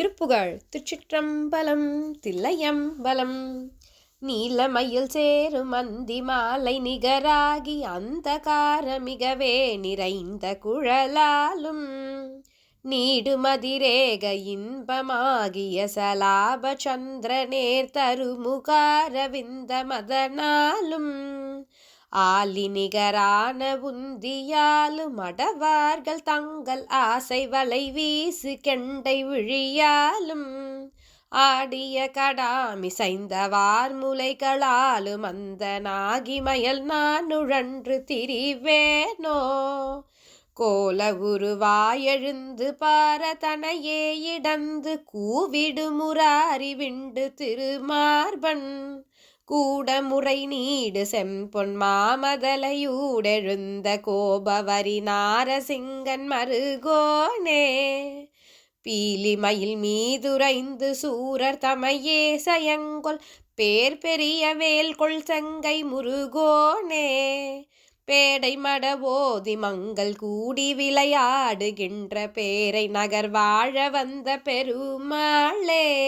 திருப்புகழ் திருச்சிற்றம்பலம் தில்லையம்பலம். நீலமயில் சேரும் அந்தி மாலை நிகராகி அந்த காரமிகவே நிறைந்த குழலாலும். நீடுமதிரேக இன்பமாகிய சலாப சந்திர நேர் தருமுகாரவிந்த மதனாலும். ஆலி நிகரான உந்தியாலும் மடவார்கள் தங்கள் ஆசை வலை வீசு கெண்டை விழியாலும். ஆடிய கடாமி சைந்தவார் முலைகளாலும் அந்த நாகிமயல் நான் உழன்று திரிவேனோ. கோல உருவாயெழுந்து பாரதனையே இடந்து கூவிடு முராரி விண்டு திருமார்பன். கூடமுறை நீடு செம்பொன் மாமதலையூடெழுந்த கோபவரி நாரசிங்கன் மருகோனே. பீலிமயில் மீதுரைந்து சூரர் தமையே சயங்கொல் பேர் பெரிய வேல்கொள் செங்கை முருகோனே. பேடை மடவோதி மங்கள் கூடி விளையாடுகின்ற பேரை நகர் வாழ வந்த பெருமாளே.